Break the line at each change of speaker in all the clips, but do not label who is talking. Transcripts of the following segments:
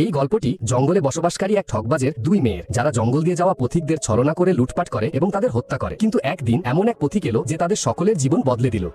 এই গল্পটি জঙ্গলে বসবাসকারী এক ঠকবাজের দুই মেয়ের, যারা জঙ্গল দিয়ে যাওয়া পথিকদের ছলনা করে লুটপাট করে এবং তাদের হত্যা করে। কিন্তু একদিন এমন এক পথিক এলো যে তাদের সকলের জীবন বদলে দিল।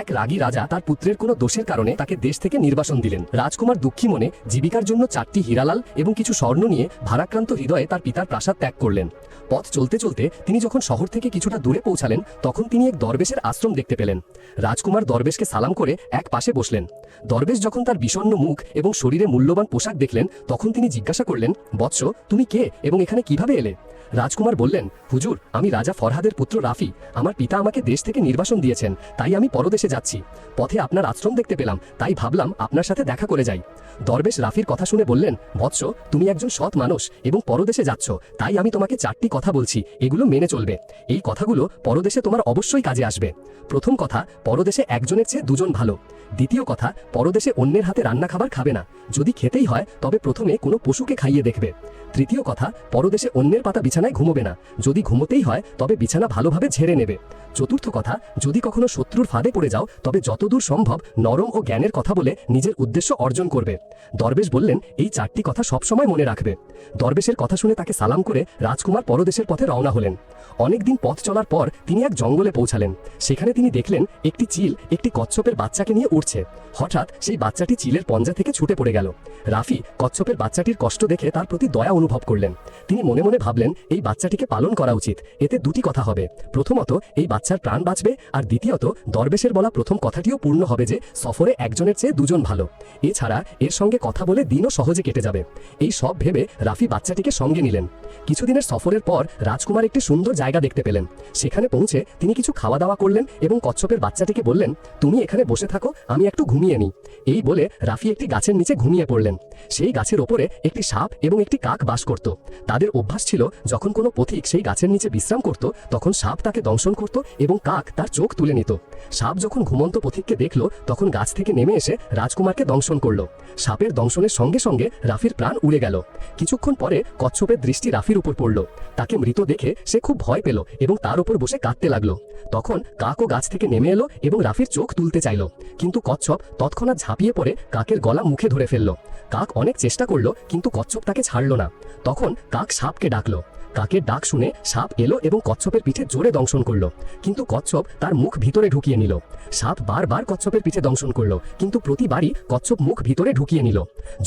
এক রাগী রাজা তার পুত্রের কোনো দোষের কারণে তাকে দেশ থেকে নির্বাসন দিলেন। রাজকুমার দুঃখী মনে জীবিকার জন্য চারটি হীরালাল এবং কিছু স্বর্ণ নিয়ে ভারাক্রান্ত হৃদয়ে তার পিতার প্রাসাদ ত্যাগ করলেন। পথ চলতে চলতে তিনি যখন শহর থেকে কিছুটা দূরে পৌঁছালেন, তখন তিনি এক দরবেশের আশ্রম দেখতে পেলেন। রাজকুমার দরবেশকে সালাম করে এক পাশে বসলেন। দরবেশ যখন তার বিষণ্ণ মুখ এবং শরীরে মূল্যবান পোশাক দেখলেন, তখন তিনি জিজ্ঞাসা করলেন, বৎস, তুমি কে এবং এখানে কীভাবে এলে? রাজকুমার বললেন, হুজুর, আমি রাজা ফরহাদের পুত্র রাফি। আমার পিতা আমাকে দেশ থেকে নির্বাসন দিয়েছেন, তাই আমি পরদেশে যাচ্ছি। পথে আপনার আশ্রম দেখতে পেলাম, তাই ভাবলাম আপনার সাথে দেখা করে যাই। দরবেশ রাফির কথা শুনে বললেন বৎস তুমি একজন সৎ মানুষ এবং পরদেশে যাচ্ছ, তাই আমি তোমাকে চারটি কথা বলছি, এগুলো মেনে চলবে। এই কথাগুলো পরদেশে তোমার অবশ্যই কাজে আসবে। প্রথম কথা, পরদেশে একজনের চেয়ে দুজন ভালো। দ্বিতীয় কথা, পরদেশে অন্যের হাতে রান্না খাবার খাবে না। যদি খেতেই হয়, তবে প্রথমে কোনো পশুকে খাইয়ে দেখবে। তৃতীয় কথা, পরদেশে অন্যের পাতা বিছানায় ঘুমোবে না। যদি ঘুমোতেই হয়, তবে বিছানা ভালোভাবে ঝেড়ে নেবে। চতুর্থ কথা, যদি কখনো শত্রুর ফাঁদে পড়ে যাও, তবে যতদূর সম্ভব নরম ও জ্ঞানের কথা বলে নিজের উদ্দেশ্য অর্জন করবে। দরবেশ বললেন, এই চারটি কথা সবসময় মনে রাখবে। দরবেশের কথা শুনে তাকে সালাম করে রাজকুমার পরদেশের পথে রওনা হলেন। অনেকদিন পথ চলার পর তিনি এক জঙ্গলে পৌঁছালেন। সেখানে তিনি দেখলেন, একটি চিল একটি কচ্ছপের বাচ্চাকে নিয়ে উঠছে হঠাৎ সেই বাচ্চাটি চিলের পঞ্জা থেকে ছুটে পড়ে গেল। রাফি কচ্ছপের বাচ্চাটির কষ্ট দেখে তার প্রতি দয়া অনুভব করলেন। তিনি মনে মনে ভাবলেন, এই বাচ্চাটিকে পালন করা উচিত। এতে দুটি কথা হবে। প্রথমত, এই বাচ্চার প্রাণ বাঁচবে। আর দ্বিতীয়ত, দরবেশের বলা প্রথম কথাটিও পূর্ণ হবে যে, সফরে একজনের চেয়ে দুজন ভালো। এছাড়া, এর সঙ্গে কথা বলে দিনও সহজে কেটে যাবে। এই সব ভেবে রাফি বাচ্চাটিকে সঙ্গে নিলেন। কিছুদিনের সফরের পর রাজকুমার একটি সুন্দর জায়গা দেখতে পেলেন। সেখানে পৌঁছে তিনি কিছু খাওয়া দাওয়া করলেন এবং কচ্ছপের বাচ্চাটিকে বললেন, তুমি এখানে বসে থাকো, আমি একটু ঘুমিয়ে নিই। এই বলে রাফি একটি গাছের নিচে ঘুমিয়ে পড়লেন। সেই গাছের ওপরে একটি সাপ এবং একটি কাক বাস করত। তাদের অভ্যাস ছিল, যখন কোনো পথিক সেই গাছের নিচে বিশ্রাম করত, তখন সাপ তাকে দংশন করত এবং কাক তার চোখ তুলে নিত। সাপ যখন ঘুমন্ত পথিককে দেখল, তখন গাছ থেকে নেমে এসে রাজকুমারকে দংশন করল। সাপের দংশনের সঙ্গে সঙ্গে রাফির প্রাণ উড়ে গেল। কিছুক্ষণ পরে কচ্ছপের দৃষ্টি রাফির উপর পড়ল। তাকে মৃত দেখে সে খুব ভয় পেল এবং তার উপর বসে কাঁদতে লাগল। তখন কাকও গাছ থেকে নেমে এলো এবং রাফির চোখ তুলতে চাইল। কিন্তু কচ্ছপ তৎক্ষণাৎ ঝাঁপিয়ে পড়ে কাকের গলা মুখে ধরে ফেলল। কাক অনেক চেষ্টা করল, কিন্তু কচ্ছপ তাকে ছাড়ল না। তখন কাক সাপকে ডাকলো। কাকের ডাক শুনে সাপ এলো এবং কচ্ছপের পিঠে জোরে দংশন করল। কিন্তু কচ্ছপ তার মুখ ভিতরে ঢুকিয়ে নিল। সাপ বারবার কচ্ছপের পিঠে দংশন করল, কিন্তু প্রতিবারই কচ্ছপ মুখ ভিতরে ঢুকিয়ে নিল।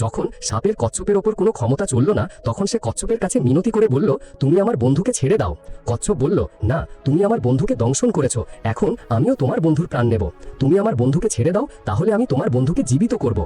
যখন সাপের কচ্ছপের ওপর কোনো ক্ষমতা চলল না, তখন সে কচ্ছপের কাছে মিনতি করে বলল, তুমি আমার বন্ধুকে ছেড়ে দাও। কচ্ছপ বলল, না, তুমি আমার বন্ধুকে দংশন করেছ। এখন আমিও তোমার বন্ধুর প্রাণ নেব। তুমি আমার বন্ধুকে ছেড়ে দাও, তাহলে আমি তোমার বন্ধুকে জীবিত করব।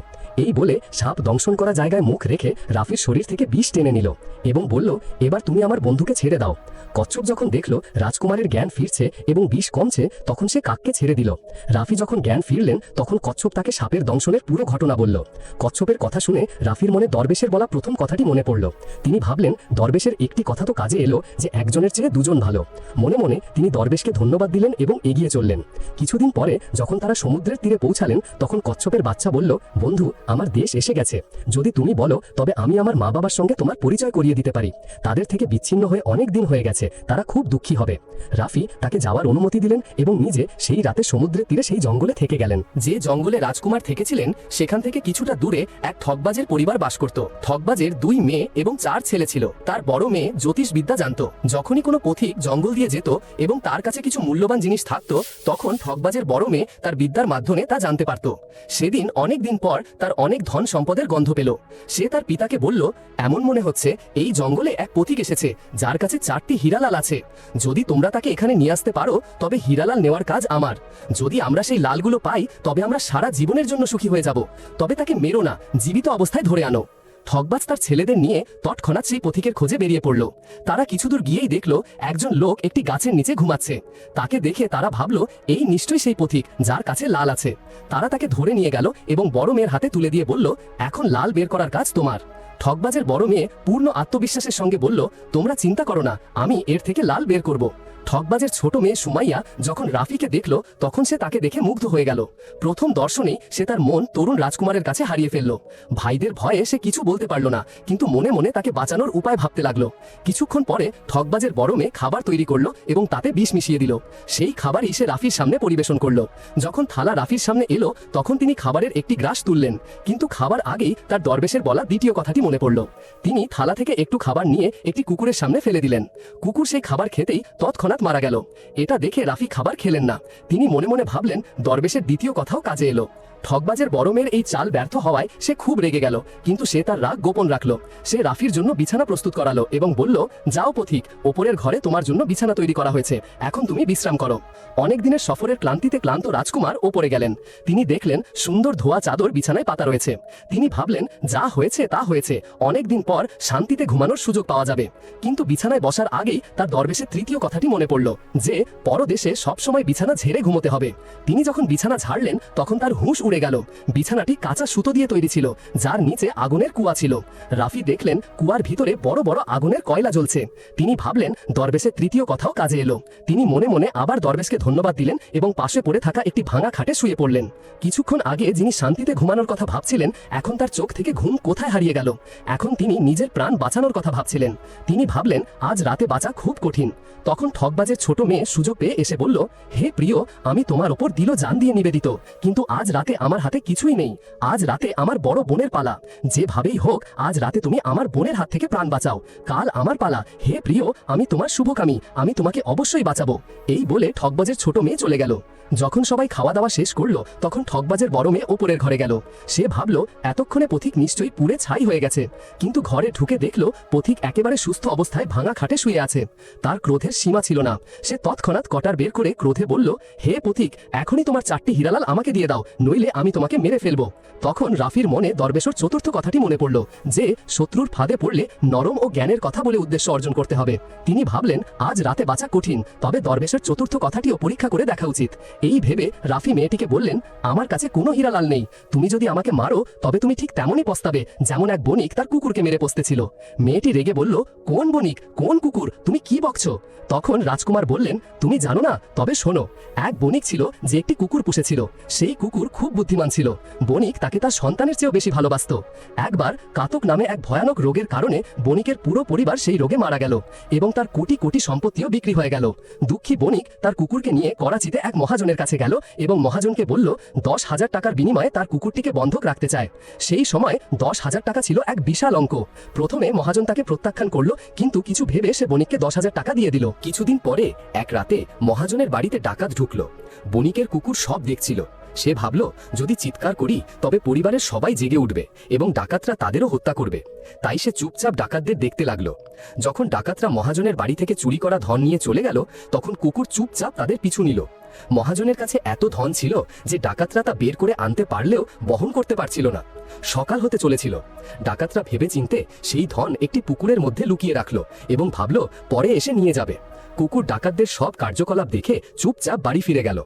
এই বলে সাপ দংশন করা জায়গায় মুখ রেখে রাফির শরীর থেকে বিষ টেনে নিল এবং বলল, এবার তুমি আমার বন্ধুকে ছেড়ে দাও। কচ্ছপ যখন দেখল রাজকুমারের জ্ঞান ফিরছে এবং বিষ কমছে, তখন সে কাককে ছেড়ে দিল। রাফি যখন জ্ঞান ফিরলেন, তখন কচ্ছপ তাকে সাপের দংশনের পুরো ঘটনা বলল। কচ্ছপের কথা শুনে রাফির মনে দরবেশের বলা প্রথম কথাটি মনে পড়ল। তিনি ভাবলেন, দরবেশের একটি কথা তো কাজে এলো যে একজনের চেয়ে দুজন ভালো। মনে মনে তিনি দরবেশকে ধন্যবাদ দিলেন এবং এগিয়ে চললেন। কিছুদিন পরে যখন তারা সমুদ্রের তীরে পৌঁছালেন, তখন কচ্ছপের বাচ্চা বলল, বন্ধু, আমার দেশ এসে গেছে। যদি তুমি বলো, তবে আমি আমার মা বাবার সঙ্গে তোমার পরিচয় করিয়ে দিতে পারি। তাদের থেকে বিচ্ছিন্ন হয়ে অনেক দিন হয়ে গেছে, তারা খুব দুঃখী হবে। রাফি তাকে যাওয়ার অনুমতি দিলেন এবং নিজে সেই রাতে সমুদ্রের তীরে সেই জঙ্গলে থেকে গেলেন। যে জঙ্গলে রাজকুমার থেকেছিলেন, সেখান থেকে কিছুটা দূরে এক ঠকবাজের পরিবার বাস করত। ঠকবাজের দুই মেয়ে এবং চার ছেলে ছিল। তার বড় মেয়ে জ্যোতিষ বিদ্যা জানত। যখনই কোনো পথিক জঙ্গল দিয়ে যেত এবং তার কাছে কিছু মূল্যবান জিনিস থাকতো, তখন ঠকবাজের বড় মেয়ে তার বিদ্যার মাধ্যমে তা জানতে পারত। সেদিন অনেক দিন পর তার অনেক ধন সম্পদের গন্ধ পেল। সে তার পিতাকে বলল, এমন মনে হচ্ছে, এই জঙ্গলে এক পথিক এসেছে যার কাছে চারটি হীরালাল আছে। যদি তোমরা তাকে এখানে নিয়ে আসতে পারো, তবে হীরালাল নেওয়ার কাজ আমার। যদি আমরা সেই লালগুলো পাই, তবে আমরা সারা জীবনের জন্য সুখী হয়ে যাব। তবে তাকে মেরো না, জীবিত অবস্থায় ধরে আনো। ঠকবাজ তার ছেলেদের নিয়ে তৎক্ষণাৎ সেই পথিকের খোঁজে বেরিয়ে পড়ল। তারা কিছুদূর গিয়েই দেখল, একজন লোক একটি গাছের নিচে ঘুমাচ্ছে। তাকে দেখে তারা ভাবল, এই নিশ্চয়ই সেই পথিক, যার কাছে লাল আছে। তারা তাকে ধরে নিয়ে গেল এবং বড় মেয়ের হাতে তুলে দিয়ে বলল, এখন লাল বের করার কাজ তোমার। ঠকবাজের বড় মেয়ে পূর্ণ আত্মবিশ্বাসের সঙ্গে বলল, তোমরা চিন্তা করো না, আমি এর থেকে লাল বের করব। ঠকবাজের ছোট মেয়ে সুমাইয়া যখন রাফিকে দেখল, তখন সে তাকে দেখে মুগ্ধ হয়ে গেল। প্রথম দর্শনেই সে তার মন তরুণ রাজকুমারের কাছে হারিয়ে ফেলল। ভাইদের ভয়ে সে কিছু বলতে পারল না, কিন্তু মনে মনে তাকে বাঁচানোর উপায় ভাবতে লাগল। কিছুক্ষণ পরে ঠকবাজের বড় মেয়ে খাবার তৈরি করল এবং তাতে বিষ মিশিয়ে দিল। সেই খাবারই সে রাফির সামনে পরিবেশন করল। যখন থালা রাফির সামনে এলো, তখন তিনি খাবারের একটি গ্রাস তুললেন, কিন্তু খাবার আগেই তার দরবেশের বলা দ্বিতীয় কথাটি মনে পড়ল। তিনি থালা থেকে একটু খাবার নিয়ে একটি কুকুরের সামনে ফেলে দিলেন। কুকুর সেই খাবার খেতেই তৎক্ষণাৎ মারা গেল। এটা দেখে রাফি খাবার খেলেন না। তিনি মনে মনে ভাবলেন, দরবেশের দ্বিতীয় কথাও কাজে এলো। ঠকবাজের বড় মেয়ের এই চাল ব্যর্থ হওয়ায় সে খুব রেগে গেল, কিন্তু সে তার রাগ গোপন রাখল। সে রাফির জন্য বিছানা প্রস্তুত করালো এবং বলল, যাও পথিক, ওপরের ঘরে তোমার জন্য বিছানা তৈরি করা হয়েছে। এখন তুমি বিশ্রাম করো। অনেক দিনের সফরের ক্লান্তিতে ক্লান্ত রাজকুমার ওপরে গেলেন। তিনি দেখলেন সুন্দর ধোয়া চাদর বিছানায় পাতা রয়েছে। তিনি ভাবলেন, যা হয়েছে তা হয়েছে। অনেক দিন পর শান্তিতে ঘুমানোর সুযোগ পাওয়া যাবে। কিন্তু বিছানায় বসার আগেই তার দরবেশের তৃতীয় কথাটি মনে পড়ল, যে পরদেশে সবসময় বিছানা ঝেড়ে ঘুমোতে হবে। তিনি যখন বিছানা ঝাড়লেন, তখন তার হুঁশ গেল। বিছানাটি কাঁচা সুতো দিয়ে তৈরি ছিল, যার নিচে আগুনের কুয়া ছিল। রাফি দেখলেন কুয়ার ভিতরে বড় বড় আগুনের কয়লা জ্বলছে। তিনি ভাবলেন, দরবেশের তৃতীয় কথাও কাজে এলো। তিনি মনে মনে আবার দরবেশকে ধন্যবাদ দিলেন এবং পাশে পড়ে থাকা একটি ভাঙা খাটে শুয়ে পড়লেন। কিছুক্ষণ আগে যিনি শান্তিতে ঘুমানোর কথা ভাবছিলেন, এখন তার চোখ থেকে ঘুম কোথায় হারিয়ে গেল? এখন তিনি নিজের প্রাণ বাঁচানোর কথা ভাবছিলেন। তিনি ভাবলেন, আজ রাতে বাঁচা খুব কঠিন। তখন ঠকবাজের ছোট মেয়ে সুযোগ পেয়ে এসে বলল, হে প্রিয়, আমি তোমার ওপর দিল জান দিয়ে নিবেদিত। কিন্তু আজ রাতে আমার হাতে কিছুই নেই। আজ রাতে আমার বড় বোনের পালা। যেভাবেই হোক, আজ রাতে তুমি আমার বোনের হাত থেকে প্রাণ বাঁচাও। কাল আমার পালা। হে প্রিয়, আমি তোমার শুভকামী। আমি তোমাকে অবশ্যই বাঁচাবো। এই বলে ঠকবাজের ছোট মেয়ে চলে গেল। যখন সবাই খাওয়া দাওয়া শেষ করল, তখন ঠকবাজের বড় মেয়ে ওপরের ঘরে গেল। সে ভাবলো, এতক্ষণে পথিক নিশ্চয়ই পুড়ে ছাই হয়ে গেছে। কিন্তু ঘরে ঢুকে দেখল, পথিক একেবারে সুস্থ অবস্থায় ভাঙা খাটে শুয়ে আছে। তার ক্রোধের সীমা ছিল না। সে তৎক্ষণাৎ কটার বের করে ক্রোধে বলল, হে পথিক, এখনই তোমার চারটি হিরালাল আমাকে দিয়ে দাও। নইলে আমি তোমাকে মেরে ফেলব। তখন রাফির মনে দরবেশর চতুর্থ কথাটি মনে পড়ল, যে শত্রুর ফাঁদে পড়লে নরম ও জ্ঞানের কথা বলে উদ্দেশ্য অর্জন করতে হবে। তিনি ভাবলেন, আজ রাতে বাঁচা কঠিন, তবে দরবেশের চতুর্থ কথাটিও পরীক্ষা করে দেখা উচিত। এই ভেবে রাফি মেয়েটিকে বললেন, আমার কাছে কোনো হীরালাল নেই। তুমি যদি আমাকে মারো, তবে তুমি ঠিক তেমনই পস্তাবে, যেমন এক বণিক তার কুকুরকে মেরে পস্তেছিল। মেয়েটি রেগে বলল, কোন বণিক? কোন কুকুর? তুমি কি বকছো? তখন রাজকুমার বললেন, তুমি জানো না, তবে শোনো, এক বণিক ছিল যে একটি কুকুর পুষেছিল। সেই কুকুর খুব বুদ্ধিমান ছিল। বণিক তাকে তার সন্তানের চেয়েও বেশি ভালোবাসত। একবার কাতক নামে এক ভয়ানক রোগের কারণে বণিকের পুরো পরিবার সেই রোগে মারা গেল এবং তার কোটি কোটি সম্পত্তিও বিক্রি হয়ে গেল। দুঃখী বণিক তার কুকুরকে নিয়ে করাচিতে এক মহাজনের কাছে গেল এবং মহাজনকে বলল, দশ হাজার টাকার বিনিময়ে তার কুকুরটিকে বন্ধক রাখতে চায়। সেই সময় দশ হাজার টাকা ছিল এক বিশাল অঙ্ক। প্রথমে মহাজন তাকে প্রত্যাখ্যান করল, কিন্তু কিছু ভেবে সে বণিককে দশ হাজার টাকা দিয়ে দিল। কিছুদিন পরে এক রাতে মহাজনের বাড়িতে ডাকাত ঢুকলো। বণিকের কুকুর সব দেখছিল। সে ভাবল, যদি চিৎকার করি, তবে পরিবারের সবাই জেগে উঠবে এবং ডাকাতরা তাদেরও হত্যা করবে। তাই সে চুপচাপ ডাকাতদের দেখতে লাগল। যখন ডাকাতরা মহাজনের বাড়ি থেকে চুরি করা ধন নিয়ে চলে গেল, তখন কুকুর চুপচাপ তাদের পিছু নিল। মহাজনের কাছে এত ধন ছিল যে ডাকাতরা তা বের করে আনতে পারলেও বহন করতে পারছিল না। সকাল হতে চলেছিল। ডাকাতরা ভেবে চিনতে সেই ধন একটি পুকুরের মধ্যে লুকিয়ে রাখল এবং ভাবল, পরে এসে নিয়ে যাবে। কুকুর ডাকাতদের সব কার্যকলাপ দেখে চুপচাপ বাড়ি ফিরে গেল।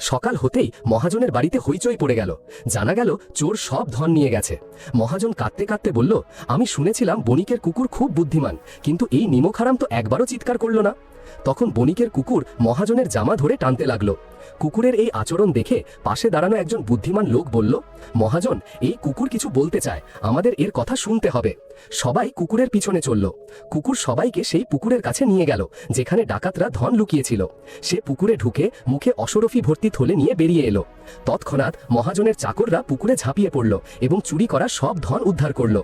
সকাল হতেই মহাজনের বাড়িতে হইচই পড়ে গেল। জানা গেল চোর সব ধন নিয়ে গেছে। মহাজন কাঁদতে কাঁদতে বলল, আমি শুনেছিলাম বণিকের কুকুর খুব বুদ্ধিমান, কিন্তু এই নিমখারাম তো একবারও চিৎকার করল না। তখন বণিকের কুকুর মহাজনের জামা ধরে টানতে লাগল। কুকুরের এই আচরণ দেখে পাশে দাঁড়ানো একজন বুদ্ধিমান লোক বলল, মহাজন, এই কুকুর কিছু বলতে চায়। আমাদের এর কথা শুনতে হবে। সবাই কুকুরের পিছনে চলল। কুকুর সবাইকে সেই পুকুরের কাছে নিয়ে গেল, যেখানে ডাকাতরা ধন লুকিয়েছিল। সে পুকুরে ঢুকে মুখে অসরফি ভর্তি থলে নিয়ে বেরিয়ে এলো। তৎক্ষণাৎ মহাজনের চাকররা পুকুরে ঝাঁপিয়ে পড়ল এবং চুরি করা সব ধন উদ্ধার করল।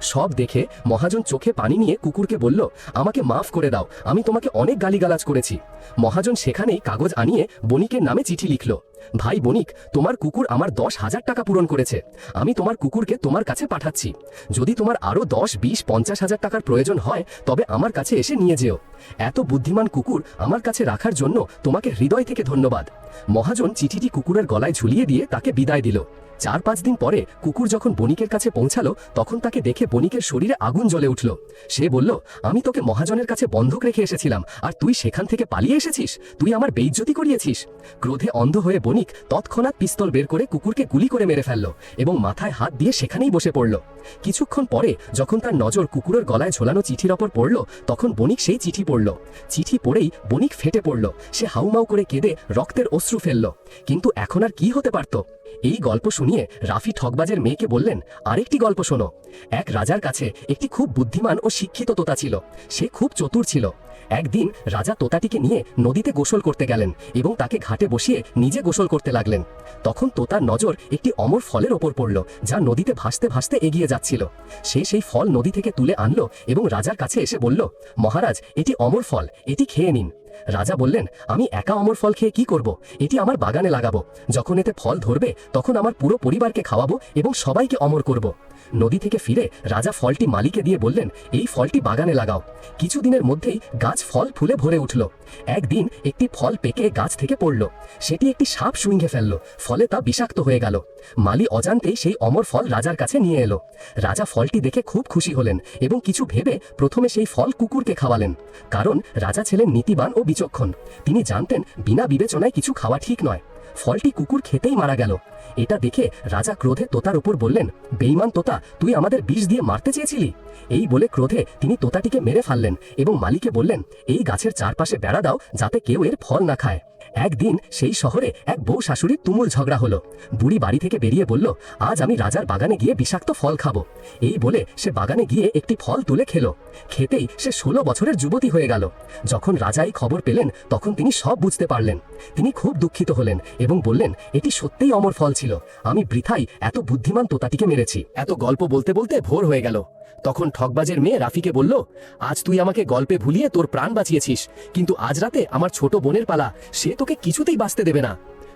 সব দেখে মহাজন চোখে পানি নিয়ে কুকুরকে বলল, আমাকে মাফ করে দাও, আমি তোমাকে অনেক গালিগালাজ করেছি। মহাজন সেখানেই কাগজ আনিয়ে বণিকের নামে চিঠি লিখল। ভাই বণিক, তোমার কুকুর আমার দশ হাজার টাকা পূরণ করেছে। আমি তোমার কুকুরকে তোমার কাছে পাঠাচ্ছি। যদি তোমার আরও দশ, বিশ, পঞ্চাশ হাজার টাকার প্রয়োজন হয়, তবে আমার কাছে এসে নিয়ে যেও। এত বুদ্ধিমান কুকুর আমার কাছে রাখার জন্য তোমাকে হৃদয় থেকে ধন্যবাদ। মহাজন চিঠিটি কুকুরের গলায় ঝুলিয়ে দিয়ে তাকে বিদায় দিল। চার পাঁচ দিন পরে কুকুর যখন বণিকের কাছে পৌঁছালো, তখন তাকে দেখে বণিকের শরীরে আগুন জ্বলে উঠল। সে বলল, আমি তোকে মহাজনের কাছে বন্ধক রেখে এসেছিলাম, আর তুই সেখান থেকে পালিয়ে এসেছিস? তুই আমার বেইজ্জতি করিয়েছিস? ক্রোধে অন্ধ হয়ে বণিক তৎক্ষণাৎ পিস্তল বের করে কুকুরকে গুলি করে মেরে ফেলল এবং মাথায় হাত দিয়ে সেখানেই বসে পড়ল। কিছুক্ষণ পরে যখন তার নজর কুকুরের গলায় ঝোলানো চিঠির ওপর পড়ল, তখন বণিক সেই চিঠি পড়ল। চিঠি পড়েই বণিক ফেটে পড়ল। সে হাউমাউ করে কেঁদে রক্তের অশ্রু ফেলল। কিন্তু এখন আর কি হতে পারত? এই গল্প শুনিয়ে রাফি ঠকবাজের মেয়েকে বললেন, আরেকটি গল্প শোনো। এক রাজার কাছে একটি খুব বুদ্ধিমান ও শিক্ষিত তোতা ছিল। সে খুব চতুর ছিল। একদিন রাজা তোতাটিকে নিয়ে নদীতে গোসল করতে গেলেন এবং তাকে ঘাটে বসিয়ে নিজে গোসল করতে লাগলেন। তখন তোতার নজর একটি অমর ফলের ওপর পড়ল, যা নদীতে ভাসতে ভাসতে এগিয়ে যাচ্ছিল। সে সেই ফল নদী থেকে তুলে আনলো এবং রাজার কাছে এসে বলল, মহারাজ, এটি অমর ফল, এটি খেয়ে নিন। রাজা বললেন, আমি একা অমর ফল খেয়ে কি করব? এটি আমার বাগানে লাগাবো। যখন এতে ফল ধরবে, তখন আমার পুরো পরিবারকে খাওয়াবো এবং সবাইকে অমর করব। নদী থেকে ফিরে রাজা ফলটি মালিকে দিয়ে বললেন, এই ফলটি বাগানে লাগাও। কিছুদিনের মধ্যেই গাছ ফল ফুলে ভরে উঠল। একদিন একটি ফল পেকে গাছ থেকে পড়ল। সেটি একটি সাপ শুইঙ্গে ফেলল, ফলে তা বিষাক্ত হয়ে গেল। মালি অজান্তেই সেই অমর ফল রাজার কাছে নিয়ে এলো। রাজা ফলটি দেখে খুব খুশি হলেন এবং কিছু ভেবে প্রথমে সেই ফল কুকুরকে খাওয়ালেন, কারণ রাজা ছিলেন নীতিবান ও বিচক্ষণ। তিনি জানতেন, বিনা বিবেচনায় কিছু খাওয়া ঠিক নয়। ফলটি কুকুর খেতেই মারা গেল। এটা দেখে রাজা ক্রোধে তোতার উপর বললেন বেইমান তোতা, তুই আমাদের বিষ দিয়ে মারতে চেয়েছিলি? এই বলে ক্রোধে তিনি তোতাটিকে মেরে ফেললেন এবং মালিকে বললেন, এই গাছের চারপাশে বেড়া দাও যাতে কেউ এর ফল না খায়। একদিন সেই শহরে এক বউ শাশুড়ির তুমুল ঝগড়া হলো। বুড়ি বাড়ি থেকে বেরিয়ে বলল, আজ আমি রাজার বাগানে গিয়ে বিষাক্ত ফল খাব। এই বলে সে বাগানে গিয়ে একটি ফল তুলে খেলো। খেতেই সে ষোলো বছরের যুবতী হয়ে গেল। যখন রাজা এই খবর পেলেন, তখন তিনি সব বুঝতে পারলেন। তিনি খুব দুঃখিত হলেন এবং বললেন, এটি সত্যিই অমর ফল ছিল। আমি বৃথাই এত বুদ্ধিমান তোতাটিকে মেরেছি। এত গল্প বলতে বলতে ভোর হয়ে গেল। তখন ঠকবাজের মেয়ে রাফিকে বলল, আজ তুই আমাকে গল্পে ভুলিয়ে তোর প্রাণ বাঁচিয়েছিস, কিন্তু আজ রাতে আমার ছোট বোনের পালা, সে তোকে কিছুতেই বাঁচতে দেবে না।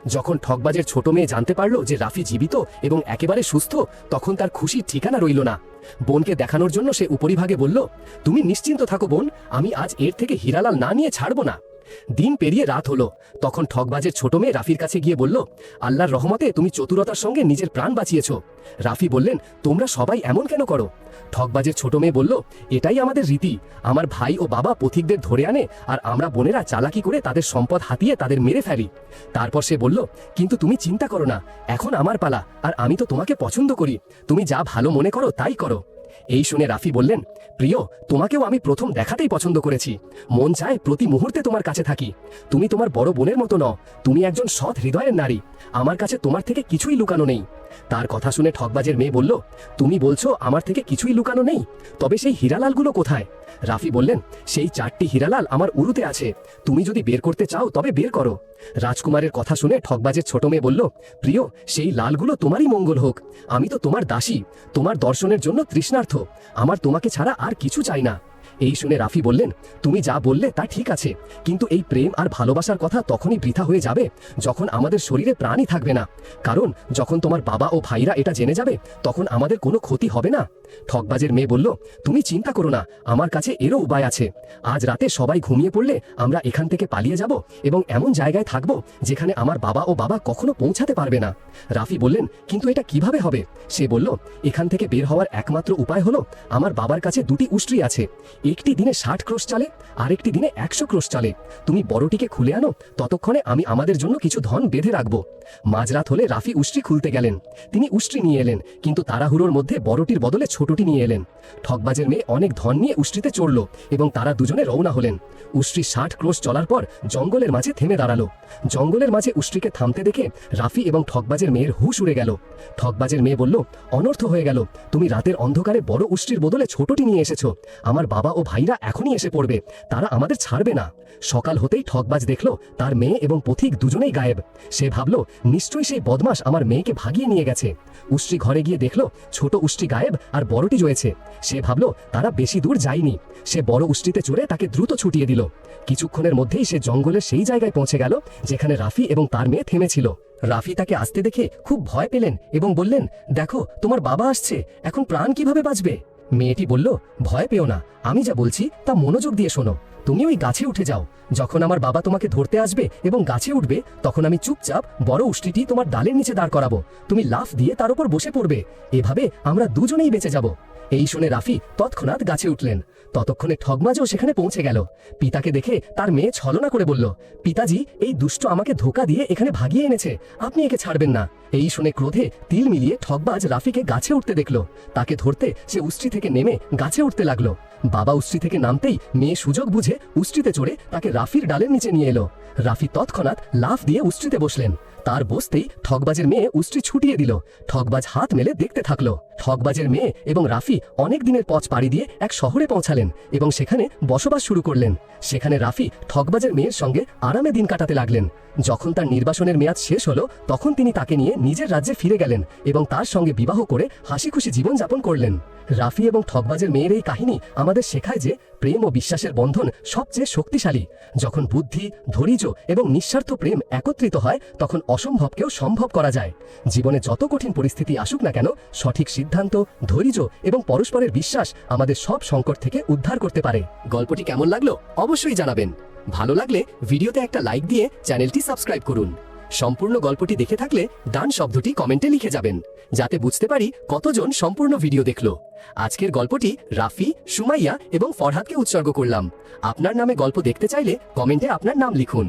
যখন ঠকবাজের ছোট মেয়ে জানতে পারল যে রাফি জীবিত এবং একেবারে সুস্থ, তখন তার খুশির ঠিকানা রইল না। বোনকে দেখানোর জন্য সে উপরিভাগে বলল, তুমি নিশ্চিন্ত থাকো বোন, আমি আজ এর থেকে হীরালাল না নিয়ে ছাড়ব না। দিন পেরিয়ে রাত হলো। তখন ঠকবাজের ছোট মেয়ে রাফির কাছে গিয়ে বলল, আল্লাহর রহমতে তুমি চতুরতার সঙ্গে নিজের প্রাণ বাঁচিয়েছ। রাফি বললেন, তোমরা সবাই এমন কেন করো? ঠকবাজের ছোট মেয়ে বলল, এটাই আমাদের রীতি। আমার ভাই ও বাবা পথিকদের ধরে আনে আর আমরা বোনেরা চালাকি করে তাদের সম্পদ হাতিয়ে তাদের মেরে ফেলি। তারপর সে বলল, কিন্তু তুমি চিন্তা করো না, এখন আমার পালা, আর আমি তো তোমাকে পছন্দ করি। তুমি যা ভালো মনে করো তাই করো। এই শুনে রাফি বললেন, প্রিয়, তোমাকেও আমি প্রথম দেখাতেই পছন্দ করেছি। মন চায় প্রতি মুহূর্তে তোমার কাছে থাকি। তুমি তোমার বড় বোনের মতো ন তুমি একজন সৎ হৃদয়ের নারী। আমার কাছে তোমার থেকে কিছুই লুকানো নেই। তার কথা শুনে ঠকবাজের মেয়ে বলল, তুমি বলছো আমার থেকে কিছুই লুকানো নেই, তবে সেই হীরালালগুলো কোথায়? রাফি বললেন, সেই চারটি হীরালাল আমার উরুতে আছে, তুমি যদি বের করতে চাও তবে বের করো। রাজকুমারের কথা শুনে ঠকবাজের ছোট মেয়ে বলল, প্রিয়, সেই লালগুলো তোমারই মঙ্গল হোক, আমি তো তোমার দাসী, তোমার দর্শনের জন্য তৃষ্ণার্থ, আমার তোমাকে ছাড়া আর কিছু চাই না। এই শুনে রাফি বললেন, তুমি যা বললে তা ঠিক আছে, কিন্তু এই প্রেম আর ভালোবাসার কথা তখনই বৃথা হয়ে যাবে যখন আমাদের শরীরে প্রাণই থাকবে না। কারণ যখন তোমার বাবা ও ভাইরা এটা জেনে যাবে, তখন আমাদের কোনো ক্ষতি হবে না। ঠকবাজের মেয়ে বলল, তুমি চিন্তা করো না, আমার কাছে এরও উপায় আছে। আজ রাতে সবাই ঘুমিয়ে পড়লে আমরা এখান থেকে পালিয়ে যাব এবং এমন জায়গায় থাকব যেখানে আমার বাবা ও বাবা কখনো পৌঁছাতে পারবে না। রাফি বললেন, কিন্তু এটা কীভাবে হবে? সে বলল, এখান থেকে বের হওয়ার একমাত্র উপায় হলো, আমার বাবার কাছে দুটি উষ্ট্রি আছে। একটি দিনে ষাট ক্রোশ চালে, আরেকটি দিনে একশো ক্রোশ চালে। তুমি বড়টিকে খুলে আনো, ততক্ষণে আমি আমাদের জন্য কিছু ধন বেঁধে রাখব। মাঝরাত হলে রাফি উষ্ট্রি খুলতে গেলেন। তিনি উষ্ট্রি নিয়ে এলেন, কিন্তু তাড়াহুড়োর মধ্যে বড়টির বদলে ছোটটি নিয়ে এলেন। ঠকবাজের মেয়ে অনেক ধন নিয়ে উষ্ট্রিতে চড়ল এবং তারা দুজনে রওনা হলেন। উষ্ট্রি ষাট ক্রোশ চলার পর জঙ্গলের মাঝে থেমে দাঁড়াল। জঙ্গলের মাঝে উষ্ট্রিকে থামতে দেখে রাফি এবং ঠকবাজের মেয়ের হুশ উড়ে গেল। ঠকবাজের মেয়ে বলল, অনর্থ হয়ে গেল। তুমি রাতের অন্ধকারে বড় উষ্ট্রির বদলে ছোটটি নিয়ে এসেছ। আমার বাবা ও ভাইরা এখনই এসে পড়বে। তারা আমাদের ছাড়বে না। সকাল হতেই ঠকবাজ দেখল, তার মেয়ে এবং পথিক দুজনেই গায়েব। সে ভাবলো, নিশ্চয়ই সেই বদমাস আমার মেয়েকে ভাগিয়ে নিয়ে গেছে। উষ্ট্রি ঘরে গিয়ে দেখল, ছোট উষ্ট্রি গায়েব আর বড়টি রয়েছে। সে ভাবলো, তারা বেশি দূর যায়নি। সে বড় উষ্ট্রিতে চড়ে তাকে দ্রুত ছুটিয়ে দিল। কিছুক্ষণের মধ্যেই সে জঙ্গলের সেই জায়গায় পৌঁছে গেল, যেখানে রাফি এবং তার মেয়ে থেমেছিল। রাফি তাকে আসতে দেখে খুব ভয় পেলেন এবং বললেন, দেখো, তোমার বাবা আসছে। এখন প্রাণ কীভাবে বাঁচবে? মেয়েটি বলল, ভয় পেও না, আমি যা বলছি তা মনোযোগ দিয়ে শোনো। তুমি ওই গাছে উঠে যাও। যখন আমার বাবা তোমাকে ধরতে আসবে এবং গাছে উঠবে, তখন আমি চুপচাপ বড় উষ্টিটি তোমার ডালের নিচে দাঁড় করাবো। তুমি লাফ দিয়ে তার উপর বসে পড়বে। এভাবে আমরা দুজনেই বেঁচে যাব। এই শুনে রাফি তৎক্ষণাৎ গাছে উঠলেন। ততক্ষণে ঠগমাজও সেখানে পৌঁছে গেল। পিতাকে দেখে তার মেয়ে ছলনা করে বলল, পিতাজি, এই দুষ্ট আমাকে ধোকা দিয়ে এখানে ভাগিয়ে এনেছে। আপনি একে ছাড়বেন না। এই শুনে ক্রোধে তিল মিলিয়ে ঠগবাজ রাফিকে গাছে উঠতে দেখল। তাকে ধরতে সে উষ্ট্রি থেকে নেমে গাছে উঠতে লাগল। বাবা উষ্ট্রি থেকে নামতেই মেয়ে সুযোগ বুঝে উষ্ট্রিতে চড়ে তাকে রাফির ডালের নিচে নিয়ে এলো। রাফি তৎক্ষণাৎ লাফ দিয়ে উষ্ট্রিতে বসলেন। তার বসতেই ঠগবাজের মেয়ে উষ্ট্রি ছুটিয়ে দিল। ঠগবাজ হাত মেলে দেখতে থাকল। ঠগবাজের মেয়ে এবং রাফি অনেক দিনের পথ পাড়ি দিয়ে এক শহরে পৌঁছালেন এবং সেখানে বসবাস শুরু করলেন। সেখানে রাফি ঠগবাজের মেয়ের সঙ্গে আরামে দিন কাটাতে লাগলেন। যখন তার নির্বাসনের মেয়াদ শেষ হলো, তখন তিনি তাকে নিয়ে নিজের রাজ্যে ফিরে গেলেন এবং তার সঙ্গে বিবাহ করে হাসি খুশি জীবনযাপন করলেন। রাফি এবং ঠগবাজের মেয়ের এই কাহিনী আমাদের শেখায় যে প্রেম ও বিশ্বাসের বন্ধন সবচেয়ে শক্তিশালী। যখন বুদ্ধি, ধৈর্য এবং নিঃস্বার্থ প্রেম একত্রিত হয়, তখন অসম্ভবকেও সম্ভব করা যায়। জীবনে যত কঠিন পরিস্থিতি আসুক না কেন, সঠিক সিদ্ধান্ত, ধৈর্য এবং পরস্পরের বিশ্বাস আমাদের সব সংকট থেকে উদ্ধার করতে পারে। গল্পটি কেমন লাগল অবশ্যই জানাবেন। ভালো লাগলে ভিডিওতে একটা লাইক দিয়ে চ্যানেলটি সাবস্ক্রাইব করুন। সম্পূর্ণ গল্পটি দেখে থাকলে ডান শব্দটি কমেন্টে লিখে যাবেন, যাতে বুঝতে পারি কতজন সম্পূর্ণ ভিডিও দেখল। আজকের গল্পটি রাফি, সুমাইয়া এবং ফরহাদকে উৎসর্গ করলাম। আপনার নামে গল্প দেখতে চাইলে কমেন্টে আপনার নাম লিখুন।